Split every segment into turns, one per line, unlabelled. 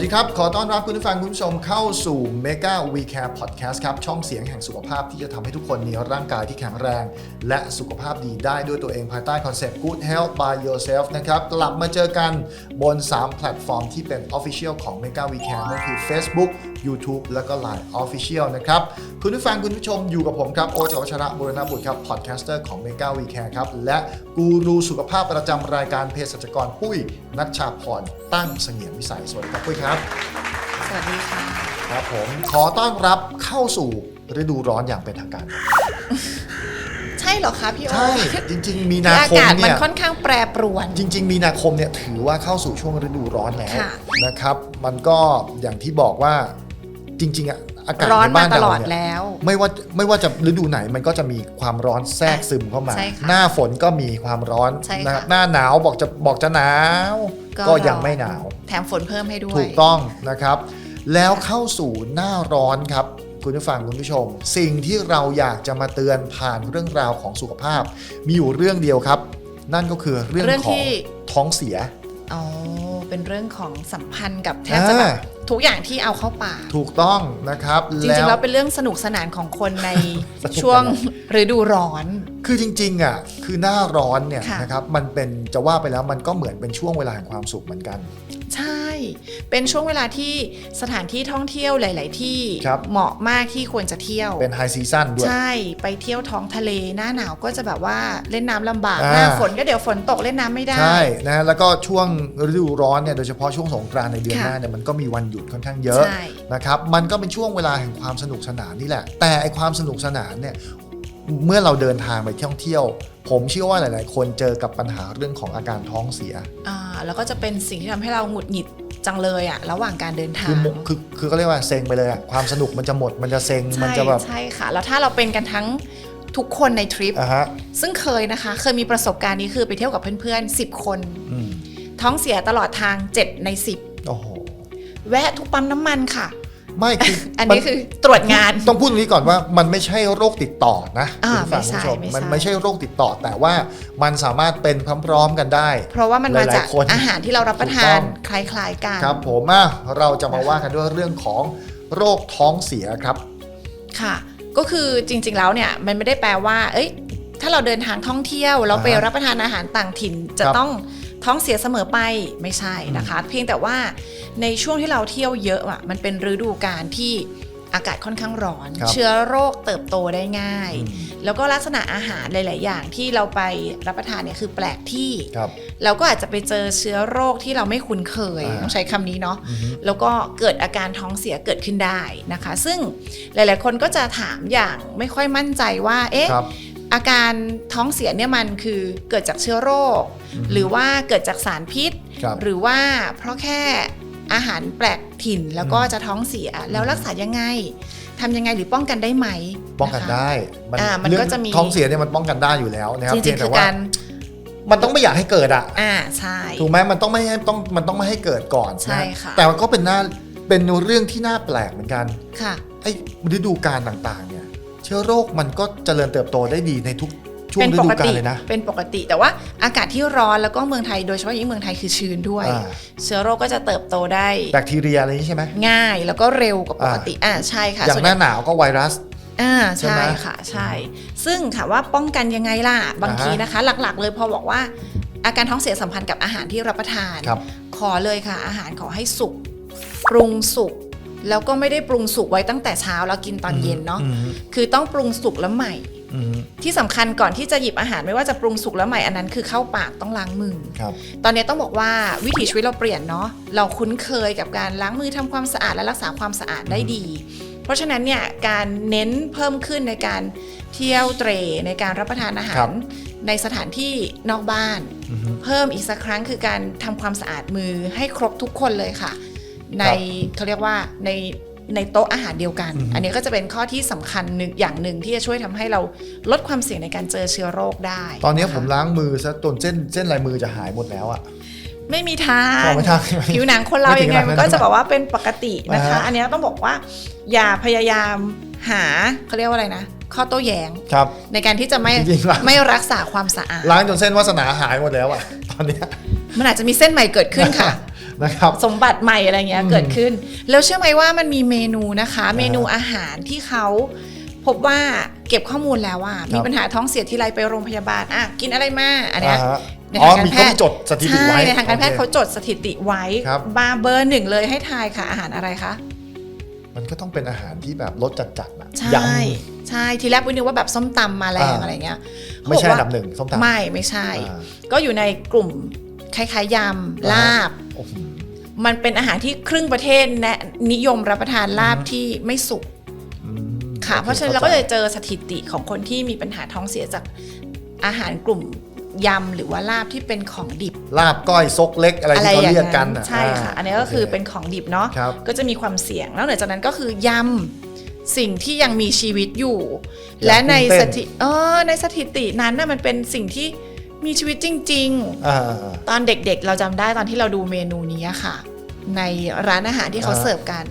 สวัสดีครับ ขอต้อนรับคุณผู้ฟังคุณผู้ชมเข้าสู่ Mega We Care Podcast ครับ ช่องเสียงแห่งสุขภาพที่จะทำให้ทุกคนมีร่างกายที่แข็งแรง และสุขภาพดีได้ด้วยตัวเองภายใต้คอนเซปต์ Good Health by Yourself นะครับ กลับมาเจอกันบน 3 แพลตฟอร์มที่เป็น Official ของ Mega We Care นั่นคือ Facebook YouTube แล้วก็ Line Official นะครับคุณผู้ฟังคุณผู้ชมอยู่กับผมครับ โอจวัชระบุรณบุตรครับพอดแคสเตอร์ของ Mega We Care ครับ และกูรูสุขภาพประจำรายการเภสัชกรปุ้ย นัชชาพรตั้งเสงี่ยมวิสัยสวัสดีครับปุ้ยครับ
สวัสดีค่ะ
ครับผมขอต้อนรับเข้าสู่ฤดูร้อนอย่างเป็นทางการ
ใช่เหรอคะพี่โอ
ใช่ จริง ๆ มี
คือ
นา
อา
คม
กาศมั
เนี่
น
ย
ค่อนข้างแปรปรวน
จริง ๆ มีนาคมเนี่ยถือว่าเข้าสู่ช่วงฤดูร้อนแล้ว
ค่ะ
นะครับ มันก็อย่างที่บอกว่า จริงๆอะอากาศ
ร้อน
ใน
มา
บ้าน
ต
เรา
ลอด
เนี่ย
แล้ว
ไม่ว่าไม่ว่าจะฤดูไหนมันก็จะมีความร้อนแทรกซึมเข้ามา
ใช่ค่ะ
หน้าฝนก็มีความร้อน
ใช่ค่ะ
หน้าหน้าหนาวบอกจะบอกจะหนาว ก็ยังไม่หนาว
แถมฝนเพิ่มให้ด้วย
ถูกต้องนะครับ แล้วเข้าสู่หน้าร้อนครับ คุณผู้ฟังคุณผู้ชม สิ่งที่เราอยากจะมาเตือนผ่านเรื่องราวของสุขภาพ มีอยู่เรื่องเดียวครับ นั่นก็คือเรื่อง
เรื่อง
ของ
ที่
ท้องเสีย
อ๋อเป็นเรื่องของสัมพันธ์กับแทบจะแบบ
อ่า
ทุกอย่างที่เอาเข้าปาก
ถูกต้องนะครับ
จริงๆแล้วเป็นเรื่องสนุกสนานของคนใน
สนุก
ช่วงฤดูร้อน
คือจริงๆอะคือหน้าร้อนเนี่ย
ค่ะ
นะครับมันเป็นจะว่าไปแล้วมันก็เหมือนเป็นช่วงเวลาแห่งความสุขเหมือนกัน
ใช่ เป็นช่วงเวลาที่สถานที่ท่องเที่ยวหลาย ๆ ที่
ครับ
เหมาะมากที่ควรจะเที่ยว
เป็นไฮซีซั่นด้วย
ใช่ไปเที่ยวท้องทะเลหน้าหนาวก็จะแบบว่าเล่นน้ำลำบาก
อ่า
หน้าฝนก็เดี๋ยวฝนตกเล่นน้ำไม่ได้
ใช่นะแล้วก็ช่วงฤดูร้อนเนี่ยโดยเฉพาะช่วงสงกรานต์ในเดือน
ค่ะ
หน้าเนี่ยมันก็มีวันหยุดค่อนข้างเยอะ
ใช่
นะครับมันก็เป็นช่วงเวลาแห่งความสนุกสนานนี่แหละ แต่ไอความสนุกสนานเนี่ยเมื่อเราเดินทางไปท่องเที่ยว ผมเชื่อว่าหลาย ๆ คนเจอกับปัญหาเรื่องของอาการท้องเสีย
อ่าแล้วก็จะเป็นสิ่งที่ทำให้เราหงุดหงิดจังเลยอะระหว่างการเดินทา
คืองหมดคือคือเขาเรียกว่าเซ็งไปเลยอะความสนุกมันจะหมดมันจะเซ็งมัน
ใช่
จะแบบ
ใช่ค่ะ แล้วถ้าเราเป็นกันทั้งทุกคนในทริป
อะฮะ
ซึ่งเคยนะคะ เคยมีประสบการณ์นี้คือไปเที่ยวกับเพื่อนๆ 10 คน
อืม
ท้องเสียตลอดทาง 7 ใน
โอ้โห
10 แวะทุกปั๊มน้ำมันค่ะ
ไม่คือ
อัน
มั
นี้คือตรวจงาน
ต้องพูดตรงนี้ก่อนว่ามันไม่ใช่โรคติดต่อนะ
อ่า
คุณผู้ฟัง
ไม่ใช่
คุณผู้ชม
ไม่ใช่
มันไม่ใช่โรคติดต่อ แต่ว่ามันสามารถเป็นพร้อมๆกันได้
เพราะว่ามันมาจาก
หลายๆคน
อาหารที่เรารับประทา
ถูกต้
น
อง
คล้ายๆกัน
ครับผมอะเราจะมาว่ากันด้วยเรื่องของโรคท้องเสียครับ
ค่ะ ก็คือจริงๆแล้วเนี่ยมันไม่ได้แปลว่า เอ้ย ถ้าเราเดินทางท่องเที่ยวเราไป
อ่าฮะ
รับประทานอาหารต่างถิ่นจะ
ครับ
ต้อง ท้องเสียเสมอไปไม่ใช่นะคะ เพียงแต่ว่าในช่วงที่เราเที่ยวเยอะอะมันเป็นฤดูกาลที่อากาศค่อนข้างร้อน
ครับ
เชื้อโรคเติบโตได้ง่าย
อืม
แล้วก็ลักษณะอาหารหลาย ๆ อย่างที่เราไปรับประทานเนี่ยคือแปลกที่
ครับ
เราก็อาจจะไปเจอเชื้อโรคที่เราไม่คุ้นเคย
อ่า
ต้องใช้คำนี้เนาะ
อือฮึ
แล้วก็เกิดอาการท้องเสียเกิดขึ้นได้นะคะ ซึ่งหลาย ๆ คนก็จะถามอย่างไม่ค่อยมั่นใจว่าเอ๊ะ
ครับ
อาการท้องเสียเนี่ยมันคือเกิดจากเชื้อโรค
อือฮึ
หรือว่าเกิดจากสารพิษ
ครับ
หรือว่าเพราะแค่อาหารแปลกถิ่นแล้วก็จะท้องเสียแล้วรักษายังไงทำยังไงหรือป้องกันได้ไหม
ป้องกันะ
คะ
ได้
อ่ามันก็จะมี
เรื่องท้องเสียเนี่ยมันป้องกันได้อยู่แล้วนะครับ
จ
เพี
ริ
ย
ง
ง
ๆ
แต่
คือ
ว่า
การ
มันต้องไม่อยากให้เกิดอะ
อ่าใช่
ถูกไหมมันต้องไม่ให้ต้องมันต้องไม่ให้เกิดก่อน
ใช่
น
ค่ะ
แต่มันก็เป็นหน้าเป็นเรื่องที่น่าแปลกเหมือนกัน
ค่ะ
ไอ้ฤดูกาลต่างๆเนี่ยเชื้อโรคมันก็เจริญเติบโตได้ดีในทุกช่วง
เป็น
ฤ
ป
ดู
ก
กาล
ติ
เลยนะ
เป็นปกติ แต่ว่าอากาศที่ร้อนแล้วก็เมืองไทยโดยเฉพาะยิ่งเมืองไทยคือชื้นด้วย
อ่า
เชื้อโรคก็จะเติบโตได้
แบคทีเรียอะไรนี้ใช่ไหม
ง่ายแล้วก็เร็วกว่าปกติอ่าใช่ค่ะ
อย่าง
ส่วน
ห
ให
น้า
ญ่
หนาวก็ไวรัส
อ่า
ใช่ไห
ใช่
ม
ค่ะใช่ ซึ่งค่ะว่าป้องกันยังไงล่ะ บาง
อ่าฮะ
ทีนะคะ หลักๆ เลยพอบอกว่า อาการท้องเสียสัมพันธ์กับอาหารที่รับประทาน
ครับ
ขอเลยค่ะ อาหารขอให้สุกปรุงสุก แล้วก็ไม่ได้ปรุงสุกไว้ตั้งแต่เช้าแล้วกินตอนเย็นเนาะ
อืม
คือต้องปรุงสุกแล้วใหม่
อืม
ที่สำคัญก่อนที่จะหยิบอาหารไม่ว่าจะปรุงสุกแล้วใหม่อันนั้นคือเข้าปากต้องล้างมือ
ครับ
ตอนนี้ต้องบอกว่าวิถีชีวิตเราเปลี่ยนเนาะเราคุ้นเคยกับการล้างมือทำความสะอาดและรักษาความสะอาดได้ดี เพราะฉะนั้นเนี่ยการเน้นเพิ่มขึ้นในการเที่ยวเตรในการรับประทานอาหา
ครั
ร
บ
ในสถานที่นอกบ้าน
อืม
เพิ่มอีกสักครั้งคือการทำความสะอาดมือให้ครบทุกคนเลยค่ะ ในเขาเรียกว่าในในโต๊ะอาหารเดียวกัน
อือฮึ
อันนี้ก็จะเป็นข้อที่สำคัญหนึ่งอย่างหนึ่งที่จะช่วยทำให้เราลดความเสี่ยงในการเจอเชื้อโรคได้
ตอนนี้ะ
คะ
ผมล้างมือซะจนเส้นเส้นลายมือจะหายหมดแล้วอะ
ไม่มีทาง
ขอไม่ทาง
ผิวหนังคนเรา
ไม่ถึ
ยังง
ข
ไง
นาดนั้น
มันก็จะบอกว่าเป็นปกตินะคะ
อ่าฮะ
อันนี้ต้องบอกว่า อย่าพยายามหาเขาเรียกว่าอะไรนะข้อโต้แย้ง
ครับ
ในการที่จะไม่
จริงๆล้าง
ไม่รักษาความสะอาด
ล้างจนเส้นวาสนาหายหมดแล้วอะตอนเนี้ย
มันอาจจะมีเส้นใหม่เกิดขึ้นค่ะ
นะครับ
สมบัติใหม่อะไรเงี้ย
อืม
เกิดขึ้น แล้วเชื่อไหมว่ามันมีเมนูนะคะ
อ่า
เมนูอาหารที่เขาพบว่าเก็บข้อมูลแล้วว่า
ครับ
มีปัญหาท้องเสียทีไรไปโรงพยาบาลอะกินอะไรมาอันเนี้ยา
ฮะ
ใน
อ๋อ
ทางการ
มี
แพ
เขา
ทย์
มีจดสถิติ
ใช่
ไว้
ในทางการแพทย์
โอ
เขา
ค
จดสถิติไว้
ครับ
บาร์เบอร์หนึ่งเลยให้ทายค่ะอาหารอะไรคะ
มันก็ต้องเป็นอาหารที่แบบรสจัดๆนะ
ใช่
ย
ใช่ทีแรกวินึกว่าแบบส้มตำมาแรง
อ่า
อะไรเงี้ยำ
ไม่ใช่
เขาบ
อั
อก
นดับหนึ่งส้มตำ
ไม่ไม่ใช่
อ่า
ก็อยู่ในกลุ่ม คล้ายๆยำลาบ
โอ้โห
มันเป็นอาหารที่ครึ่งประเทศแนะนิยมรับประทานลาบที่ไม่สุก
อืม
ค่ะ
โอ
เพราะฉะนั้นเรา
ข้
ก็
ใจ
จะเจอสถิติของคนที่มีปัญหาท้องเสียจากอาหารกลุ่มยำหรือว่าลาบที่เป็นของดิบ
ลาบก้อยซกเล็กอะไร
อะไร
ที่เขา
อย่าง
เรียกกั
นั้นน
น่
ใช่ค่ะาอันนี้ก็คือ
โเป็
นของดิบเนาะ
ครับ
ก็จะมีความเสี่ยงแล้วเหนือจากนั้นก็คือยำสิ่งที่ยังมีชีวิตอยู่
อย่าง
และใน
กุ้งเต้
ส
น
ถิเออในสถิตินั้นน่ะมันเป็นสิ่งที่ มีชีวิตจริงๆ
อ่าอ่าอ่า
ตอนเด็กๆ เราจำได้ตอนที่เราดูเมนูนี้อะค่ะ ในร้านอาหารที่เขา
อ่า
เสิร์ฟกัน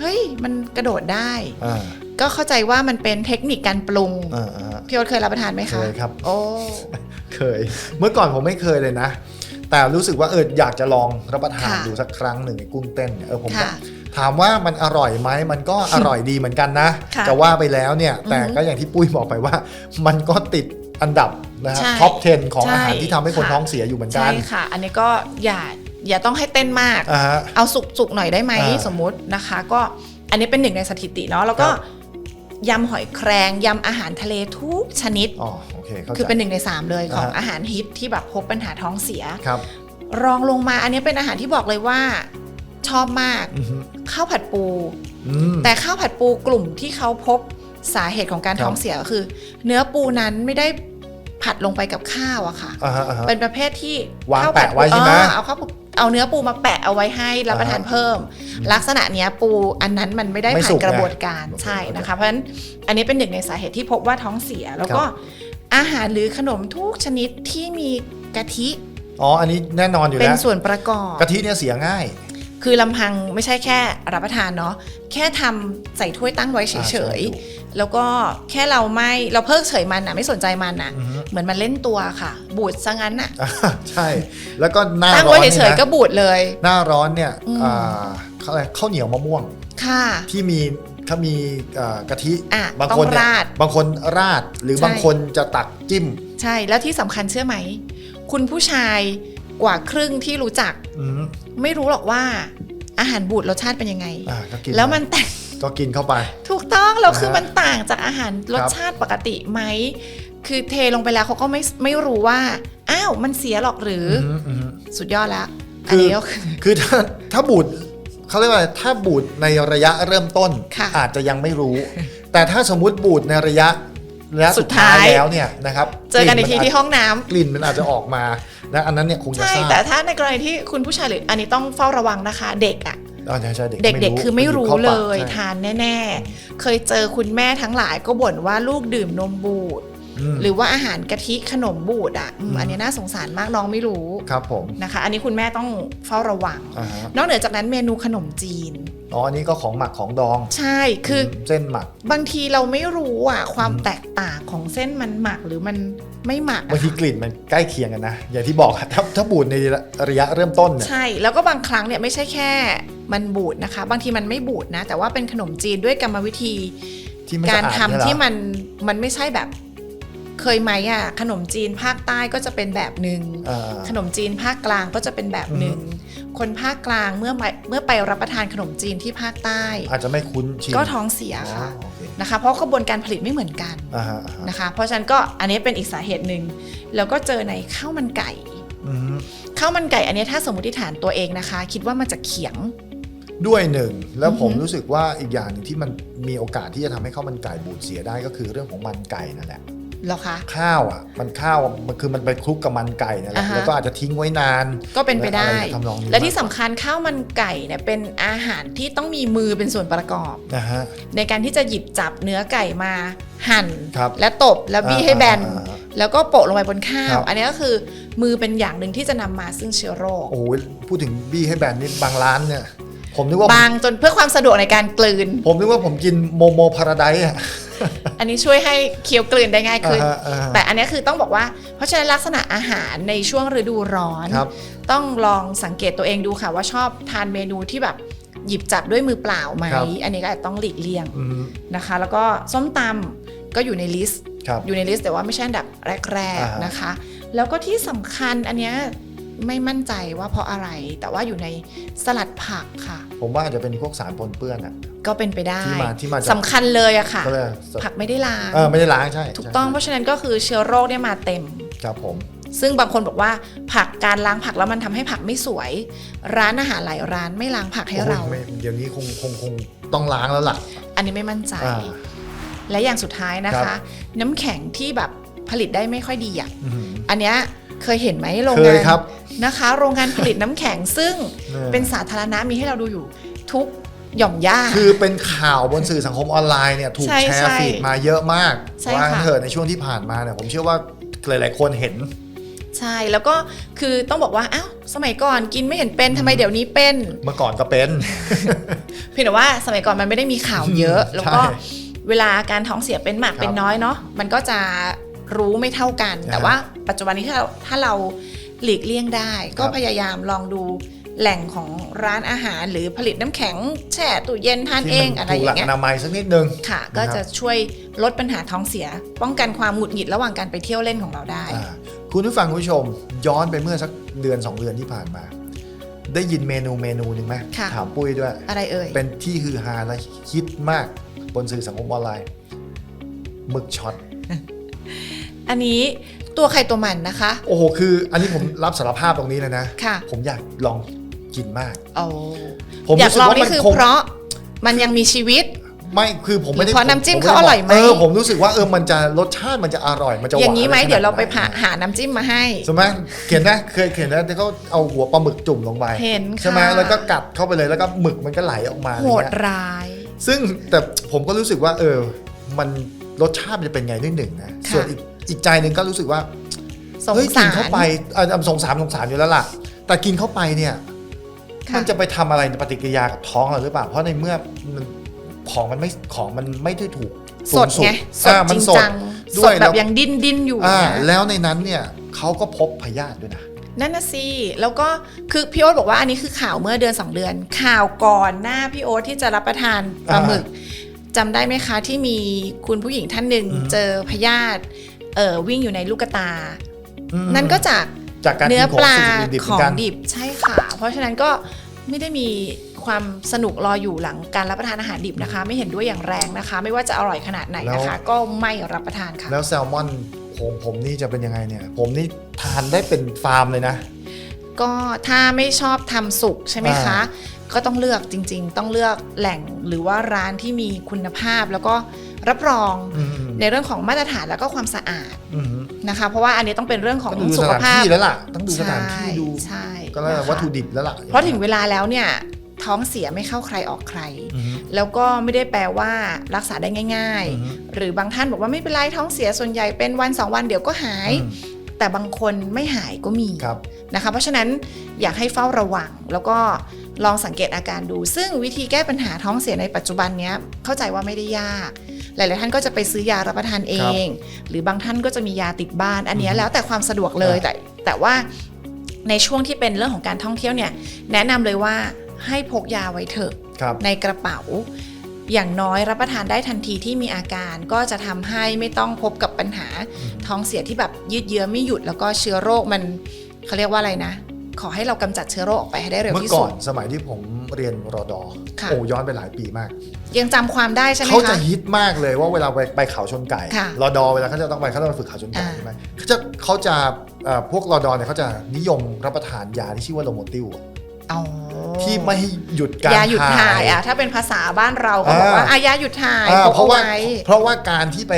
เฮ้ย มันกระโดดได้
อ่า
ก็เข้าใจว่ามันเป็นเทคนิคการปรุง
อ่าอ่า
พี่โอ๊ตเคยรับประทานไหมคะ
เคยครับ
โอ้
เคย เมื่อก่อนผมไม่เคยเลยนะ แต่รู้สึกว่าเอออยากจะลองรับประทาน
ค่ะ
ดูสักครั้งหนึ่งไอ้กุ้งเต้นเนี่ยเออผมก็
ค่ะ
ถามว่ามันอร่อยไหมมันก็อร่อยดีเหมือนกันนะ
ค่ะ
จะว่าไปแล้วเนี่ย แต่
อือฮึ
ก็อย่างที่ปุ้ยบอกไปว่า มันก็ติด อันดับนะฮะ
ใช่
ท็อป 10 ของ
ใช่
อาหารที่ทำให้คน
ค่ะ
ท้องเสียอยู่เหมือนกั
ใช่
น
ค่ะ อันนี้ก็อย่าอย่าต้องให้เต้นมาก
อ่าฮะ
เอาสุกๆหน่อยได้ไหม
อ่า
สมมุตินะคะ ก็อันนี้เป็นหนึ่งในสถิติเนาะแล้วก็
ครับ
ยำหอยแครงยำอาหารทะเลทุกชนิด
อ๋อโอเคเข้าใจ
คือเป็นหนึ่งในสามเลยของ
อ่าฮะ
อาหารฮิตที่แบบพบปัญหาท้องเสีย
ครับ
รองลงมาอันนี้เป็นอาหารที่บอกเลยว่าชอบมาก
อือฮึ
ข้าวผัดปู
อืม
แต่ข้าวผัดปูกลุ่มที่เขาพบ สาเหตุของการ
ครับ
ท้องเสียก็คือ เนื้อปูนั้นไม่ได้ผัดลงไปกับข้าวอะค่ะ
อ่าฮะอ่าฮะ
เป็นประเภทที่
วาง
ข้ผัด
แปะไว้ใช่ไหม
เออเอาข้าวเอาเนื้อปูมาแปะเอาไว้ให้รับประทาน
อ่าฮะ
เพิ่ม ลักษณะเนี้ยปูอันนั้นมันไม่ได้
ไม่
ผ่า
สุ
น
ก
กระบวน
ไง
การ
โอเค
ใช่
เข้าใจ
นะคะ เพราะฉะนั้นอันนี้เป็นหนึ่งในสาเหตุที่พบว่าท้องเสีย แล้วก็
ครับ
อาหารหรือขนมทุกชนิดที่มีกะทิ
อ๋อ อันนี้แน่นอนอยู่
เป็น
แล้ว
ส่วนประกอบ
กะทิเนี่ยเสียง่าย
คือลำพังไม่ใช่แค่รับประทานเนาะแค่ทำใส่ถ้วยตั้งไว้เฉ
อ่าใช่
ย
ถูก
ๆ แล้วก็แค่เราไม่เราเพิกเฉยมันอะไม่สนใจมันอะ
อือฮึ
เหมือนมันเล่นตัวค่ะ บูดซะงั้นอะ
อ่าใช่ แล้วก็หน้า
ตั้ง
ร้อ
ไว้
นนี่
เฉยๆ
นะ
ก็บูดเลย
หน้าร้อนเนี่ย
อืม
อ่าเขาอะไรข้าวเหนียวมะม่วง
ค่ะ
ที่มีเขามีเอ่อกะทิ
อะ
บาง
ต้อง
คนเนี่ย
ราด
บางคนราดหรือ
ใช่
บางคนจะตักจิ้ม
ใช่แล้วที่สำคัญเชื่อไหม คุณผู้ชายกว่าครึ่งที่รู้จัก
อืม
ไม่รู้หรอกว่าอาหารบูดรสชาติเป็นยังไง
อ่าก็กิน
แล้วมันแตก
ก็กินเข้าไป
ถูกต้องแล้วคือ
นะฮะ
มันต่างจากอาหารรสชาติปกติไหม คือเทลงไปแล้วเขาก็ไม่ไม่รู้ว่า อ้าว มันเสียหรอกหรือ
อื
อ
มอืม
สุดยอดแล้ว
คืออั
อันนี้ก็คือ
คือถ้าถ้าบูดเขาเรียกว่าอะไรถ้าบูดในระยะเริ่มต้น
ค่ะ
อาจจะยังไม่รู้ แต่ถ้าสมมุติบูดในระยะระยะ
สุ
สุ
ด
ดท้าย
ท้าย
แล้วเนี่ยนะครับ
เจอกันอีกที
ลิ่มั
ที่ห้องน้ำ
กลิ่นมันอาจจะออกมานะอันนั้นเนี่ยคงจะ
ใช่
ทราบ
แต่ถ้าในกรณีที่คุณผู้ชายหรืออันนี้ต้องเฝ้าระวังนะคะ เด็กอะ
อ่า ใช่ใช่เด็ก
เด็กๆ คือไม่รู้
ข้า
เล
ปาก
ย
ใช่
ทานแน่ ๆ เคยเจอคุณแม่ทั้งหลายก็บ่นว่าลูกดื่มนมบูด
ม
หรือว่าอาหารกะทิขนมบูดอะอืม
อืม
อันนี้น่าสงสารมากน้องไม่รู้
ครับผม
นะคะ อันนี้คุณแม่ต้องเฝ้าระวัง
อ่าฮะ
นอกเหนือจากนั้นเมนูขนมจีน
อ๋ออันนี้ก็ของหมักของดอง
ใช่คืออ
เส้นหมัก
บางทีเราไม่รู้อะความ
อืม
แตกต่างของเส้นมันหมักหรือมันไม่หมักอะ
บางทีกลิ่นมันใกล้เคียงกันนะ อย่างที่บอกอะถ้าถ้าบูดในระยะเริ่มต้นเนี่ย
ใช่แล้วก็บางครั้งเนี่ยไม่ใช่แค่ มันบูดนะคะ บางทีมันไม่บูดนะ แต่ว่าเป็นขนมจีนด้วยกรรมวิธี
ที่ไม่
การ
สะอาด
ทำ
เนี่ยเหรอ
ที่มันมันไม่ใช่แบบเคยไหมอะขนมจีนภาคใต้ก็จะเป็นแบบหนึ่ง
อ่า
ขนมจีนภาคกลางก็จะเป็นแบบหนึ่งคนภาคกลางเมื่อไปเมื่อไปรับประทานขนมจีนที่ภาคใต้
อาจจะไม่คุ้นชิน
ก็ท้องเสียค่ะ
อ๋อโอเค
นะคะเพราะกระบวนการผลิตไม่เหมือนกัน
อ่าฮะอ่าฮะ
นะคะเพราะฉะนั้นก็อันนี้เป็นอีกสาเหตุหนึ่งแล้วก็เจอในข้าวมันไก่
อืม
ข้าวมันไก่อันนี้ถ้าสมมติฐานตัวเองนะคะ คิดว่ามันจะเขียง
ด้วยหนึ่งแล้วผม
อือฮึ
รู้สึกว่าอีกอย่างหนึ่งที่มันมีโอกาสที่จะทำให้ข้าวมันไก่บูดเสียได้ก็คือเรื่องของมันไก่นั่นแหละ
เหรอคะ
ข้าวอะมันข้าวมันคือมันไปคลุกกับมันไก่นั่นแหละ
อ่าฮะ
แล้วก็อาจจะทิ้งไว้นาน
ก็เป็นไปได้
อะไรทำนองนี้
และที่สำคัญข้าวมันไก่เนี่ยเป็นอาหารที่ต้องมีมือเป็นส่วนประกอบ
นะฮะ
ในการที่จะหยิบจับเนื้อไก่มาหั่น
ครับ
และตบแล้วบี้ให้แบน
อ่าอ่าอ่า
แล้วก็โปะลงไปบนข้า
ครั
ว
บ
อันนี้ก็คือมือเป็นอย่างหนึ่งที่จะนำมาซึ่งเชื้อโรค
โอ้โหพูดถึงบี้ให้แบนนี่บางร้านเนี่ย ผมนึกว่า
บางจนเพื่อความสะดวกในการกลืน
ผมนึกว่าผมกินโมโมพาราไดอะ
อันนี้ช่วยให้เคี้ยวกลืนได้ง่ายขึ้น
อ่าฮะอ่าฮะ
แต่อันนี้คือต้องบอกว่า เพราะฉะนั้นลักษณะอาหารในช่วงฤดูร้อน
ครับ
ต้องลองสังเกตตัวเองดูค่ะว่าชอบทานเมนูที่แบบหยิบจับด้วยมือเปล่าไหม
ครับ
อันนี้ก็อาจจะต้องหลีกเลี่ยง
อืม
นะคะ แล้วก็ส้มตำก็อยู่ในลิสต์
ครับ
อยู่ในลิสต์แต่ว่าไม่ใช่อันดับแรก
อ่าฮะ
ๆนะคะ แล้วก็ที่สำคัญอันเนี้ย ไม่มั่นใจว่าเพราะอะไร แต่ว่าอยู่ในสลัดผักค่ะ
ผมว่าอาจจะเป็นพวกสารปนเปื้อนอะ
ก็เป็นไปได้
ที่มาที่มาจาก
สำคัญเลยอะค่ะ
ก็เลย
ผักไม่ได้ล้าง
เออไม่ได้ล้างใช่
ถูกต้อง
ใช่
เพราะฉะนั้นก็คือเชื้อโรคเนี่ยมาเต็ม
ครับผม
ซึ่งบางคนบอกว่าผักการล้างผักแล้วมันทำให้ผักไม่สวย ร้านอาหารหลายร้านไม่ล้างผักให้เรา
โอ้โไม่เดี๋ยวนี้คงคงคงต้องล้างแล้วล่ะ
อันนี้ไม่มั่นใจ
อ่า
และอย่างสุดท้ายนะ
ครั
คะ
บ
น้ำแข็งที่แบบผลิตได้ไม่ค่อยดีอะ
อื้อหือ
อันเนี้ย เคยเห็นไหมโรง
เค
งายน
ครับ
นะคะ โรงงานผลิตน้ำแข็งซึ่ง
ออ
เป็นสาธารณะมีให้เราดูอยู่ทุกหย่อมย่า
คือเป็นข่าวบนสื่อสังคมออนไลน์เนี่ยถูก
ใช่
แช
ใช่
ร์ฟีดมาเยอะมาก
ใช่
ว่า
ค่ะ
เถอะในช่วงที่ผ่านมาเนี่ยผมเชื่อว่าหลายๆคนเห็น
ใช่แล้วก็คือต้องบอกว่าอ้าวสมัยก่อนกินไม่เห็นเป็นทำไมเดี๋ยวนี้เป็น
เมื่อก่อนก็เป็น
เพียงแต่ว่าสมัยก่อนมันไม่ได้มีข่าวเยอะ
ใช่
แล้วก็เวลาการท้องเสียเป็นมาก
ครับ
เป็นน้อยเนาะมันก็จะ รู้ไม่เท่ากัน
อ่า
แต่ว่าปัจจุบันนี้ถ้าเราถ้าเราหลีกเลี่ยงได้ ก็
ครับ
พยายามลองดูแหล่งของร้านอาหารหรือผลิตน้ำแข็งแช่ตู้เย็นทานเอ
ที่
ง
มัน
อะไร
ถู
อก
หลั
ย่ากงเงี้
อยนามัยสักนิดนึง
ค่ะ
นะครับ
ก็จะช่วยลดปัญหาท้องเสีย ป้องกันความหงุดหงิดระหว่างการไปเที่ยวเล่นของเราได้
อ่าคุณผู้ฟังคุณผู้ชมย้อนไปเมื่อสักเดือน 2 เดือนที่ผ่านมา ได้ยินเมนูเมนูหนึ่งไหม
ค่ะ
ถามปุ้ยด้วย
อะไรเอ่ย
เป็นที่ฮือฮาและฮิตมากบนสื่อสังคมออนไลน์หมึกช็อต
อันนี้ตัวใครตัวมันนะคะ
โอ้โห คืออันนี้ผมรับสารภาพตรงนี้เลยนะ
ค่ะ
ผมอยากลองกินมาก
โอ้
ผม
อยาก
รู้สึ
ล
ก
อง
ว่า
นี่
มัน
คือ
คง
เพราะมันยังมีชีวิต
ไม่คือผมไม่ได้
หรือเพราะน้ำจิ้ม
ผ
เขาอร่อยไหม
เออผมรู้สึกว่าเออมันจะรสชาติมันจะอร่อยมันจะหวาน
อย่างนี้ไหม
ขน
เดี๋ยวเราไป
หน
ผ่าหาน้ำจิ้มมาให้
ใช่ไหมเขียนนะเคยเขียนนะที่เขาเอาหัวปลาหมึกจุ่มลงไป
เห็น
ใช่ไหม
ค่ะ
แล้วก็กัดเข้าไปเลยแล้วก็หมึกมันก็ไหลออกมา
โหด
อะไรเงี้ย
ร้าย
ซึ่งแต่ผมก็รู้สึกว่า เออ มันรสชาติมันจะเป็นไงด้วยหนึ่งนะ
ค่ะ
ส่วนอีก อีกใจหนึ่งก็รู้สึกว่า
สง
เฮ้ยกิ
สานร
เข้าไปเออสงสารสงสารอยู่แล้วล่ะ แต่กินเข้าไปเนี่ย
ค่ะ
มันจะไปทำอะไรในปฏิกิริยากับท้องเราหรือเปล่า เพราะในเมื่อมันของมันไม่ของมันไม่ได้ถูกป
ส
รุ
ด
สุก
ไงสด
อ่า
จ
มั
ริ
น
ง
สด
จัง
ด้
ส
ว
ด
ย
แบ
แล้ว
บยังดิ้นดิ้นอยู่
อ่า
นะ
แล้วในนั้นเนี่ยเขาก็พบพยาธิด้วยนะ
นั่นน่ะสิแล้วก็คือพี่โอ๊ตบอกว่าอันนี้คือข่าวเมื่อเดือน 2 เดือน ข่าวก่อนหน้าพี่โอ๊ตที่จะรับประทานปลาหมึกจำได้ไหมคะที่มีคุณผู้หญิงท่านหนึ่ง
อืม
เจอพยาธิ เอ่อวิ่งอยู่ในลูกตา
อืม
นั่นก็จาก
จากการ
เนื้อ
กินข
ป
อง
ลา
สุกดิบๆเห
ข
มือ
อน
กัน
งดิบใช่ค่ะ เพราะฉะนั้นก็ไม่ได้มีความสนุกรออยู่หลังการรับประทานอาหารดิบนะคะ ไม่เห็นด้วยอย่างแรงนะคะ ไม่ว่าจะอร่อยขนาดไหนนะคะ ก็ไม่รับประทานค่ะ
แล้วแซลมอนผมผมนี่จะเป็นยังไงเนี่ย ผมนี่ทานได้เป็นฟาร์มเลยนะ
ก็ถ้าไม่ชอบทำสุกใช่ไหมคะ
อ่
ก็ต้องเลือกจริง ๆ ต้องเลือกแหล่งหรือว่าร้านที่มีคุณภาพแล้วก็รับรอง
อืม
ในเรื่องของมาตรฐานแล้วก็ความสะอาด
อืม
นะคะ เพราะว่าอันนี้ต้องเป็นเรื่องของ
ต้องดู
สุ
ส
ข
ถาน
ภาพ
ที่แล้วล่ะต้องดูสถานที่ดู
ใช่
ก็แล้ว
นะคะ
วัตถุดิบแล้วล่ะ
เพราะถึงเวลาแล้วเนี่ยท้องเสียไม่เข้าใครออกใคร
อืม
แล้วก็ไม่ได้แปลว่ารักษาได้ง่าย
อือฮึ
ๆหรือบางท่านบอกว่าไม่เป็นไรท้องเสียส่วนใหญ่เป็นวันสองวันเดี๋ยวก็หาย
อืม
แต่บางคนไม่หายก็มี
ครับ
นะคะ เพราะฉะนั้นอยากให้เฝ้าระวังแล้วก็ ลองสังเกตอาการดู ซึ่งวิธีแก้ปัญหาท้องเสียในปัจจุบันเนี้ยเข้าใจว่าไม่ได้ยาก หลาย ๆ ท่านก็จะไปซื้อยารับประทานเอง หรือบางท่านก็จะมียาติดบ้าน อันเนี้ยแล้วแต่ความสะดวกเลย
อ่า
แต่แต่ว่าในช่วงที่เป็นเรื่องของการท่องเที่ยวเนี่ยแนะนำเลยว่าให้พกยาไว้เถอะ
ครับ
ในกระเป๋า อย่างน้อยรับประทานได้ทันทีที่มีอาการก็จะทำให้ไม่ต้องพบกับปัญหาท้องเสียที่แบบยืดเยื้อไม่หยุดแล้วก็เชื้อโรคมันเขาเรียกว่าอะไรนะ ขอให้เรากำจัดเชื้อโรคออกไปให้ได้เร็ว
เมื่อ
ที่
ก่
สุ
อน
ด
สมัยที่ผมเรียนรอดอ
ค่ะ
โอ้ย้อนไปหลายปีมาก
ยังจำความได้ใช่ไหม
เขาจะ
คะ
ฮิตมากเลยว่าเวลาไปไปเขาชนไก่
ค่ะ
รอดอเวลาเขาจะต้องไปเขาต้องไปฝึกเขาชนไก่
อ่า
ใช่ไหมเขาจะเขาจะเอ่อพวกรอดอเนี่ยเขาจะนิยมรับประทานยาที่ชื่อว่าโลโมติลอะ
อ๋อ
ที่ไม่ให้หยุดการ
ยาหยุดถ่ายอะถ้าเป็นภาษาบ้านเราก็บอกว่า
อ่า
อายาหยุดถ่าย
อ่า
พก
เพราะ
เอา
ว่า
ไว้
เพราะว่าการที่ไป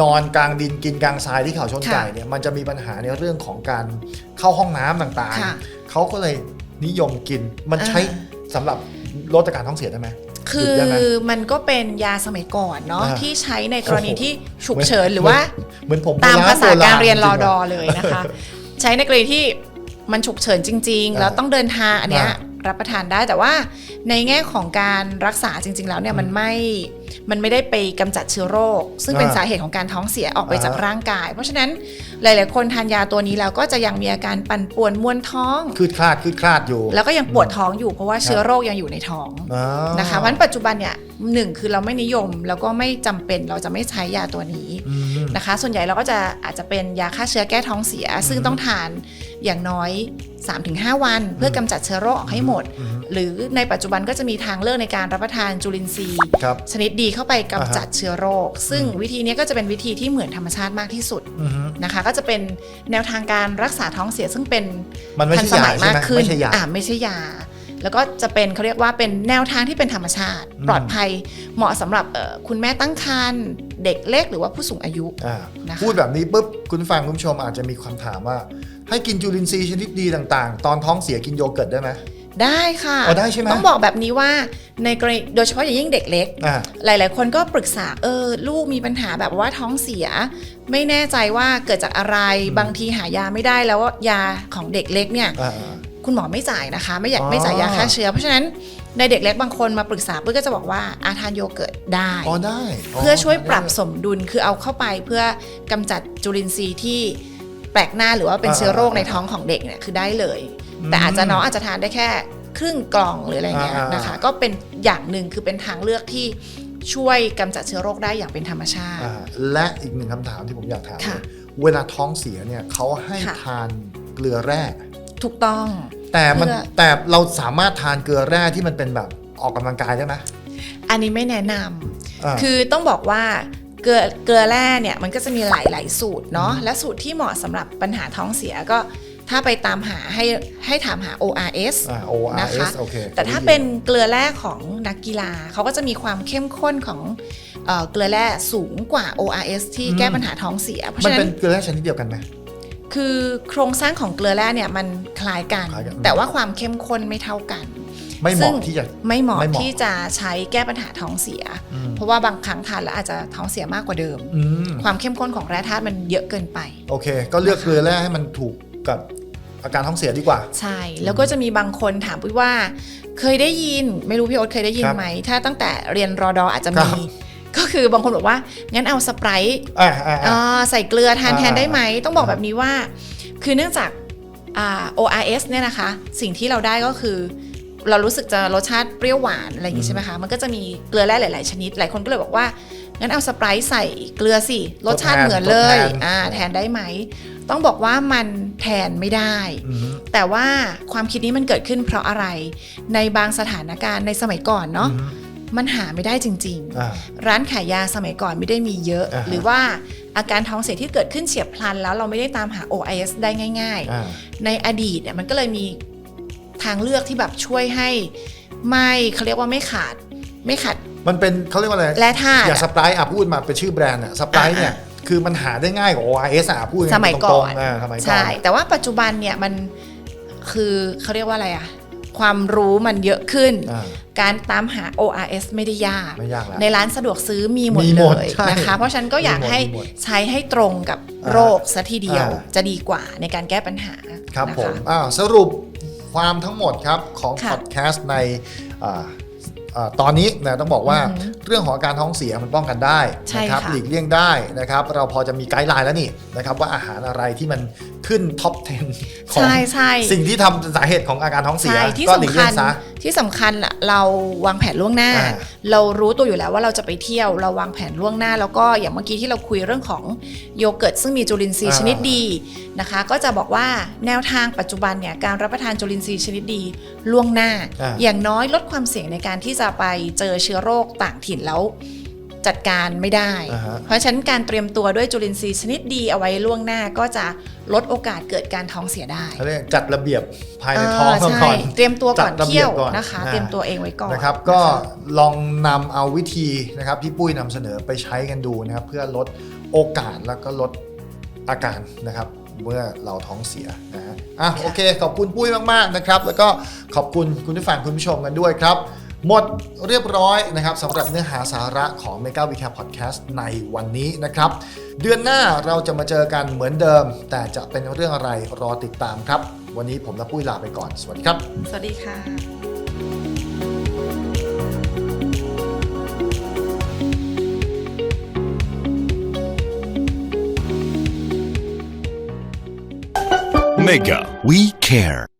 นอนกลางดินกินกลางทรายที่เขาชนไก่
ค่ะ
เนี่ยมันจะมีปัญหาในเรื่องของการเข้าห้องน้ำต่าง
ค่ะ
ๆ เขาก็เลยนิยมกินมันใช้
อ่
สำหรับลดอาการท้องเสียได้ไหม
คื
หยุ
อ
ดได้ไหม
มันก็เป็นยาสมัยก่อนเนาะ
อ่า
ที่ใช้ในกรณี
โอ้โห
ที่ฉุกเฉินหรือว่า
เหมือนผม
ตาม
โบณ
ภาษา
โบ
การเรียนรอ
จงๆ
ดอ
อะ
เลยนะคะ ใช้ในกรณีที่มันฉุกเฉินจริง ๆ
อ่า
แล้วต้องเดินทางอันเนี้ย
อ่า
รับประทานได้แต่ว่าในแง่ของการรักษาจริง ๆ แล้วเนี่ยมันไม่ มันไม่ได้ไปกำจัดเชื้อโรค ซึ่งเป็น
อ่า
สาเหตุของการท้องเสียออกไป
อ่าฮะ
จากร่างกาย เพราะฉะนั้นหลาย ๆ คนทานยาตัวนี้แล้วก็จะยังมีอาการปั่นป่วนมวนท้อง
คืดคลาดคืดคลาดอยู่
แล้วก็ยังปวดท้องอยู่เพราะว่าเชื้อโรคยังอยู่ในท้อง
อ่า
นะคะเพราะฉะนั้นปัจจุบันเนี่ยหนึ่งคือเราไม่นิยมแล้วก็ไม่จำเป็นเราจะไม่ใช้ยาตัวนี้
อืม
นะคะ ส่วนใหญ่เราก็จะอาจจะเป็นยาฆ่าเชื้อแก้ท้องเสีย ซึ่งต้องทาน อย่างน้อย 3-5 วัน เพื่อกำจัดเชื้อโรคออกให้หมด
อืม
หรือในปัจจุบันก็จะมีทางเลือกในการรับประทานจุลินทรีย์
ครับ
ชนิดดีเข้าไปกำจัดเชื้อโรค ซึ่งวิธีนี้ก็จะเป็นวิธีที่เหมือนธรรมชาติมากที่สุด
อืม
นะคะ ก็จะเป็นแนวทางการรักษาท้องเสียซึ่งเป็น
มันไม่
ทั
ใช่
ส
ยา
มัย
ใช่
มาก
ไหม
ขึ้น
ไม่ใช่ยา
อ่าไม่ใช่ยาแล้วก็จะเป็นเขาเรียกว่าเป็นแนวทางที่เป็นธรรมชาติ
อืม
ปลอดภัยเหมาะสำหรับเอ่อคุณแม่ตั้งครรภ์เด็กเล็กหรือว่าผู้สูงอายุ
อ่า
นะคะ
พูดแบบนี้ปุ๊บคุณฟังคุณผู้ชมอาจจะมีคำถามว่า ให้กินจุลินทรีย์ชนิดดีต่างๆ ตอนท้องเสียกินโยเกิร์ตได้ไหม
ได้ค่ะ
อ๋อได้ใช่ไหม
ต้องบอกแบบนี้ว่าในกรณีโดยเฉพาะอย่างยิ่งเด็กเล็ก
อ่า
หลาย ๆ คนก็ปรึกษาเออลูกมีปัญหาแบบว่าท้องเสีย ไม่แน่ใจว่าเกิดจากอะไร
อืม
บางทีหายาไม่ได้แล้วยาของเด็กเล็กเนี่ย
อ่า
คุณหมอไม่จ่ายนะคะ ไม่อยาก
อ๋อ
ไม่จ่ายยาฆ่าเชื้อ เพราะฉะนั้นในเด็กเล็กบางคนมาปรึกษาปุ้ยก็จะบอกว่าอาทานโยเกิร์ตได้
อ๋อได้
เพื่อช่วยปรับสมดุลคือเอาเข้าไปเพื่อกำจัดจุลินทรีย์ที่ แปลกหน้าหรือว่าเป็นเชื้อโรคในท้องของเด็กเนี่ยคือได้เลย แต่อาจจะน้องอาจจะทานได้แค่ครึ่งกล่องหรืออะไรเงี้ย
อ่าๆ
นะคะ ก็เป็นอย่างหนึ่งคือเป็นทางเลือกที่ช่วยกำจัดเชื้อโรคได้อย่างเป็นธรรมชาติ
อ่าและอีกหนึ่งคำถามที่ผมอยากถาม
ค่ะ
เวลาท้องเสียเนี่ยเขาให้
ค่ะ
ทานเกลือแร่
ถูกต้อง
แต่มัน
เพื่อ
แต่เราสามารถทานเกลือแร่ที่มันเป็นแบบออกกำลังกายได้ไหม
อันนี้ไม่แนะน
อ่าำ
คือต้องบอกว่า เกลือเกลือแร่เนี่ยมันก็จะมีหลายๆสูตรเนาะและสูตรที่เหมาะสำหรับปัญหาท้องเสียก็ถ้าไปตามหาให้ให้ถามหา ORS
อ่า
นะคะ
ORS โอเค
แต่ถ้าเป็นเกลือแร่ของนักกีฬาเขาก็จะมีความเข้มข้นของเอ่อเกลือแร่สูงกว่า ORS ที่
อืม
แก้ปัญหาท้องเสีย เพราะ
มัน
ฉะนั้
เป็นนเกลือแร่ชนิดเดียวกันไหม
คือโครงสร้างของเกลือแร่เนี่ยมันคล้ายกัน
คล้ายกัน
แต่ว่าความเข้มข้นไม่เท่ากัน
ไม่เห
ซึ่
มาะ
ง
ที่จะ
ไม่เหมาะ
ไม่เหมาะ
ที่จะใช้แก้ปัญหาท้องเสีย
อืม
เพราะว่าบางครั้งทานแล้วอาจจะท้องเสียมากกว่าเดิม
อืม
ความเข้มข้นของแร่ธาตุมันเยอะเกินไป
โอเค ก็เลือกเกลือแร่ให้มันถูกกับอาการท้องเสียดีกว่า
ใช่ แล้วก็จะมีบางคนถามปุ้ยว่า เคยได้ยิน ไม่รู้พี่โอ๊ตเคยได้ยิน
ครับ
ไหม ถ้าตั้งแต่เรียนรอดออาจจะ
ครั
มี
บ
ก็คือบางคนบอกว่า งั้นเอาสไปรท์
อ่าอ่าอ่า
อ่าใส่เกลือทาน
อ่า
แทนได้ไหม ต้องบอก
อ่า
แบบนี้ว่า คือเนื่องจากอ่า ORS เนี่ยนะคะ สิ่งที่เราได้ก็คือ เรารู้สึกจะรสชาติเปรี้ยวหวานอะไรอย่างงี้ใช่ไหมคะ มันก็จะมีเกลือแร่หลาย ๆ ชนิด หลายคนก็เลยบอกว่า งั้นเอาสไปรท์ใส่เกลือสิ รสชาติเหมือนเลย
ทดแทน
อ่าแทนได้ไหม ต้องบอกว่ามันแทนไม่ได้
อืม
แต่ว่าความคิดนี้มันเกิดขึ้นเพราะอะไร ในบางสถานการณ์ในสมัยก่อนเนาะ
อืม
มันหาไม่ได้จริง
อ่า
ๆร้านขายยาสมัยก่อนไม่ได้มีเยอะ
อ่าฮะ
หรือว่าอาการท้องเสียที่เกิดขึ้นเฉียบพลัน แล้วเราไม่ได้ตามหา OIS ได้ง่าย
อ่า
ๆ ในอดีตเนี่ยมันก็เลยมี ทางเลือกที่แบบช่วยให้ ไม่เขาเรียกว่าไม่ขาด ไม่ขาด
มันเป็นเขาเรียกว่าอะไร
แร่ธาตุ
อย่างส
อะ
ปรายอะพูดมาเป็นชื่อแบรนด์อะสปรายเนี่ยคือมันหาได้ง่ายกว่า ORS อะพูด
สมัยก่อน
ตรงๆาสมัยก่อน
ใช่แต่ว่าปัจจุบันเนี่ยมันคือเขาเรียกว่าอะไรอะความรู้มันเยอะขึ้น
อ่า
การตามหา ORS ไม่ได้ยาก
ไม่ยากแล้ว
ในร้านสะดวกซื้อมีหมด
มีห
เล
มด
ย
ใช่
นะคะ เพราะฉะนันก็อยาก
มีหมด
ให้
มีหมด
ใช้ให้ตรงกับ
อ่า
โรคซะทีเดียว
อ่า
จะดีกว่าในการแก้ปัญหา
ครับ
นะะ
ผมอ่าสรุป ความทั้งหมดครับของ
ค่ะ
พอดแคสต์ในอ่าอ่าตอนนี้นะต้องบอกว่า
อือหือ
เรื่องของอาการท้องเสียมันป้องกันได้
ใช่
นะครับ
ค่ะ
หลีกเลี่ยงได้นะครับ เราพอจะมีไกด์ไลน์แล้วนี่นะครับว่าอาหารอะไรที่มันขึ้นท็อป 10 ของ
ใช่ใช่
สิ่งที่ทำสาเหตุของอาการท้องเสีย
ใช่ที่
ก็หลีก
สำ
เลี่
คั
ย
ญ
งซะ
ที่สำคัญอะเราวางแผนล่วงหน้า
อ่า
เรารู้ตัวอยู่แล้วว่าเราจะไปเที่ยวเราวางแผนล่วงหน้า แล้วก็อย่างเมื่อกี้ที่เราคุยเรื่องของโยเกิร์ตซึ่งมีจุลินทรีย์
อ่า
ชนิดดีนะคะ ก็จะบอกว่าแนวทางปัจจุบันเนี่ยการรับประทานจุลินทรีย์ชนิดดีล่วงหน้า
อ่า
อย่างน้อยลดความเสี่ยงในการที่จะไปเจอเชื้อโรคต่างถิ่นแล้ว จัดการไม่ได้
อ่าฮะ
เพราะฉะนั้นการเตรียมตัวด้วยจุลินทรีย์ชนิดดีเอาไว้ล่วงหน้าก็จะลดโอกาสเกิดการท้องเสียได้
เขาเรียกจัดระเบียบภายในท้อง
เออ
ก่
ใช่
อน
เตรียมตัวก่อน
จัดระเบี
เที่
ย
ย
บ
ว
ก่อน
นะคะ
อ่า
เตรียมตัวเองไว้ก่อน
นะครับก็ลองนำเอาวิธีนะครับที่ปุ้ยนำเสนอไปใช้กันดูนะครับ เพื่อลดโอกาสแล้วก็ลดอาการนะครับ เมื่อเราท้องเสียนะฮะอะโอเค ขอบคุณปุ้ยมากๆนะครับ แล้วก็ขอบคุณคุณผู้ฟังคุณผู้ชมกันด้วยครับ หมดเรียบร้อยนะครับสำหรับเนื้อหาสาระของ m e g a w e c a p Podcast ในวันนี้นะครับ เดือนหน้าเราจะมาเจอกันเหมือนเดิม แต่จะเป็นเรื่องอะไรรอติดตามครับ วันนี้ผมและปุ้ยลาไปก่อน สวัสดีครับ
สวัสดีค่ะ
Mega We Care